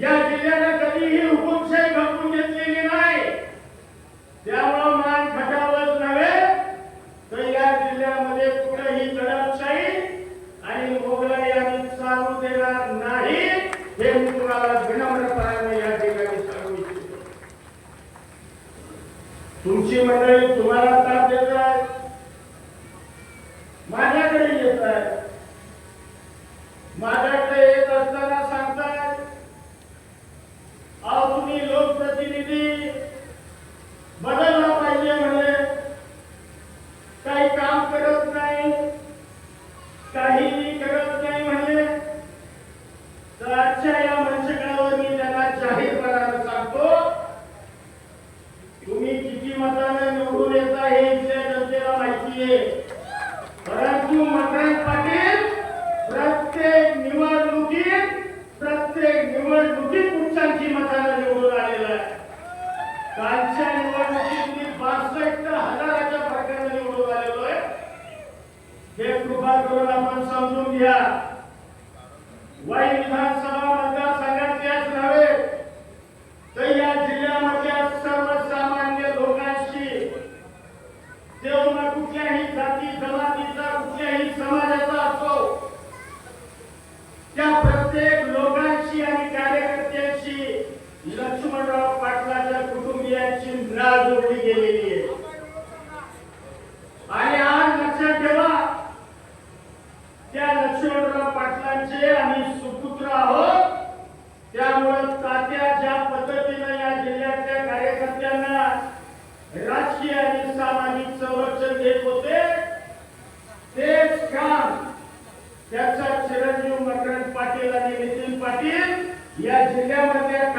या जिल्ह्याने कधीही हुकुमशाही खपवून घेतलेली नाही. त्यामुळं मान खटावत नव्हे तर या जिल्ह्यामध्ये कुठेही दडपशाही आणि मोगला यांनी चालू देणार नाही हे मी तुम्हाला विनम्रपणाने या ठिकाणी सांगू इच्छितो. तुमची मंडळी तुम्हाला मतानं निवडून हे विषय जनतेला माहिती आहे परंतु मकरंद पाटील प्रत्येक निवडणुकीत प्रत्येक निवडणुकीत पुरुषांची मतानं निवडून आलेला आहे कालच्या निवडणुकीत मी बासष्ट हजाराच्या फरकाने निवडून आलेलो आहे हे कृपा करून आपण समजून घ्या वाई विधानसभा त्या पाटलांचे आम्ही सुपुत्र आहोत. त्यामुळे तात्या ज्या पद्धतीनं या जिल्ह्यातल्या कार्यकर्त्यांना राजकीय आणि सामाजिक संरक्षण देत होते तेच काम त्याचा चिरंजीव मकरंद पाटील आणि नितीन पाटील या जिल्ह्यामधल्या